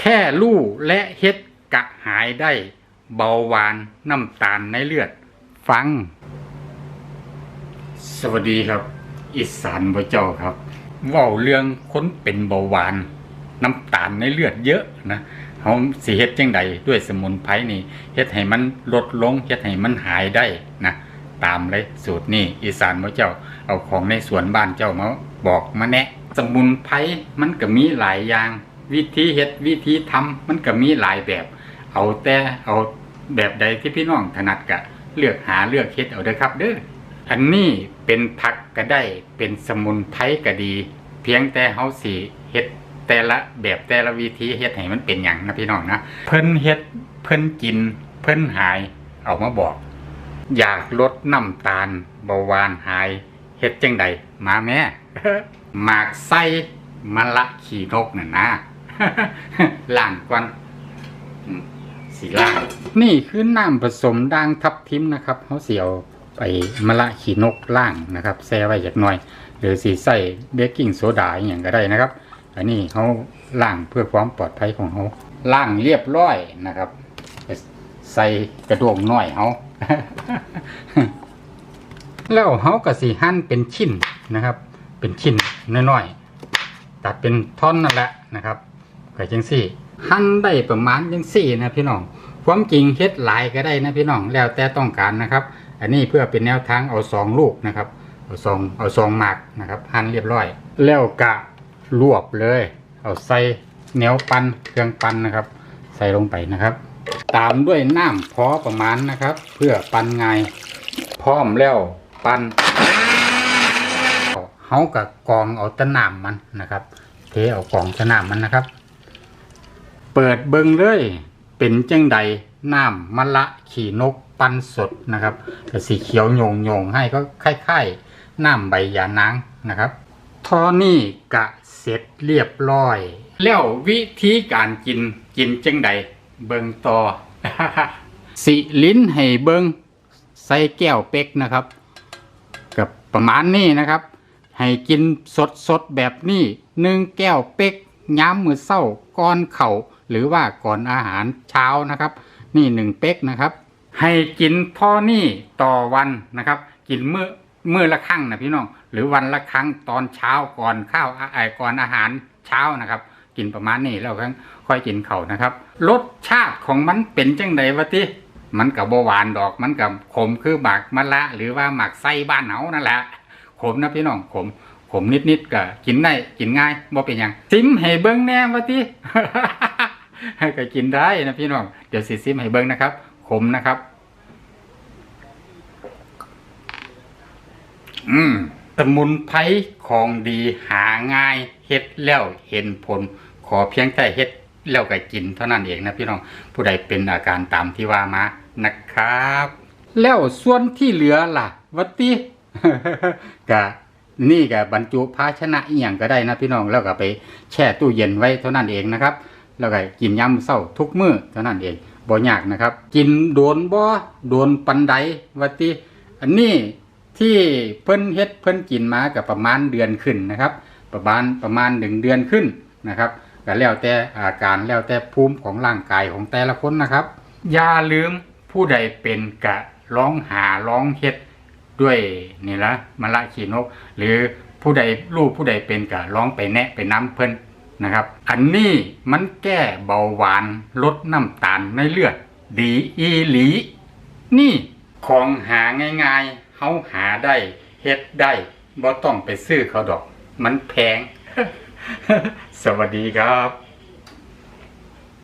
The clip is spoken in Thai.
แค่ลู่และเฮ็ดกะหายได้ เบาหวานน้ำตาลในเลือด ฟัง สวัสดีครับอีสานพระเจ้าครับว่าเรื่องคนเป็นเบาหวาน น้ำตาลในเลือดเยอะนะเขาสิเฮ็ดจังใดด้วยสมุนไพรนี่เฮ็ดให้มันลดลงเฮ็ดให้มันหายได้นะตามเลยสูตรนี่อีสานพระเจ้าเอาของในสวนบ้านเจ้ามาบอกมาแนะ สมุนไพรมันก็มีหลายอย่าง วิธีเฮ็ดวิธีทำมันก็มีหลายแบบ เอาแต่เอาแบบใดที่พี่น้องถนัดกะเลือกหาเลือกเฮ็ดเอาเด้อครับเด้ออันนี้เป็นผักก็ได้เป็นสมุนไพรก็ดี เพียงแต่เฮาสิเฮ็ดแต่ละแบบแต่ละวิธีเฮ็ดให้มันเป็นหยังนะพี่น้องนะเพิ่นเฮ็ดเพิ่นกิน เพิ่นหายเอามาบอก อยากลดน้ำตาลเบาหวานหายเฮ็ดจังใดมาแม่หมากไส้มะละขี่นกน่ะนะ ล่างก่อนสีล่าง นี่คือน้ำผสมด่างทับทิมนะครับเขาเสียวไปมะละขีนกล่างนะครับแช่ไว้จากหน่อย หรือสีใส่เบกกิ้งโซดาอย่างก็ได้นะครับ อันนี้เขาล่างเพื่อความปลอดภัยของเขาล่างเรียบร้อยนะครับ ใส่กระดวงน้อยเขาแล้วเขาก็สีหั่นเป็นชิ้นนะครับ เป็นชิ้นน้อยๆตัดเป็นท่อนนั่นแหละนะครับ ก็จังสี่ หั่นได้ประมาณจังสี่นะพี่น้องความจริงเฮ็ดหลายก็ได้นะพี่น้องแล้วแต่ต้องการนะครับ อันนี้เพื่อเป็นแนวทางเอาสองลูกนะครับเอาสองเอาสองหมากนะครับหั่นเรียบร้อย แล้วกะรวบเลย เอาใส่แนวปันเครื่องปันนะครับ ใส่ลงไปนะครับ ตามด้วยน้ำพอประมาณนะครับ เพื่อปันไงพร้อมแล้วปันเฮากับกองเอาตะน้ำมันนะครับ เทเอากองตะน้ำมันนะครับ เปิดเบิงเลย เป็นจังใดน้ำมะละขี่นกปันสดนะครับแต่สีเขียวโยงโยงให้ก็คล้ายๆน้ำใบยานางนะครับทอนี่กะเสร็จเรียบร้อย แล้ววิธีการกินกินจังใดเบิงต่อสิลิ้นให้เบิงใส่แก้วเป็กนะครับ กับประมาณนี้นะครับ ให้กินสดสดๆแบบนี้หนึ่งแก้วเป๊ก ย้ำมือเศร้าก่อนเข่าหรือว่าก่อนอาหารเช้านะครับ นี่หนึ่งเป๊กนะครับ ให้กินเท่อนี่ต่อวันนะครับ กินมื้อมื้อละครั้งนะพี่น้องหรือวันละครั้งตอนเช้าก่อนข้าวไอ้ก่อนอาหารเช้านะครับ กินประมาณนี้แล้วค่อยกินเข่านะครับรสชาติของมันเป็นจังไดวะติมันกับหวานดอกมันกับขมคือหมากมะละ หรือว่าหมากไส้บ้านเฮานั่นแหละขมนะพี่น้องขม ขมนิดๆก็กินได้กินง่ายบ่เป็นยังซิมให้เบิ่งแน่ว่าติก็กินได้นะพี่น้องเดี๋ยวสิซิมให้เบิ่งนะครับ ขมนะครับ อืมสมุนไพรของดีหาง่ายเฮ็ดแล้วเห็นผล ขอเพียงแต่เฮ็ดแล้วก็กินเท่านั้นเองนะพี่น้องผู้ใดเป็นอาการตามที่ว่ามานะครับ แล้วส่วนที่เหลือล่ะวัติกะ นี่กะบบรรจุภาชนะอีหยังก็ได้นะพี่น้องแล้วก็ไปแช่ตู้เย็นไว้เท่านั้นเองนะครับ แล้วก็กินยามมื้อเช้าทุกมื้อเท่านั้นเองบ่ยากนะครับ กินโดนบ่โดนปันใดวัติอันนี้ที่เพิ่นเฮ็ดเพิ่นกินมากับประมาณเดือนขึ้นนะครับ ประมาณประมาณหนึ่งเดือนขึ้นนะครับก็แล้วแต่อาการแล้วแต่ภูมิของร่างกายของแต่ละคนนะครับ อย่าลืมผู้ใดเป็นกะร้องหาร้องเฮ็ด ด้วยนี่ละมะละขีนก หรือผู้ใดรู้ผู้ใดเป็นกะร้องไปแนะไปน้ำเพิ่นนะครับ อันนี้มันแก้เบาหวานลดน้ำตาลในเลือด ดีอีหลี นี่ของหาง่ายๆเฮาหาได้เฮ็ดได้บ่ต้องไปซื้อเขาดอก มันแพง สวัสดีครับ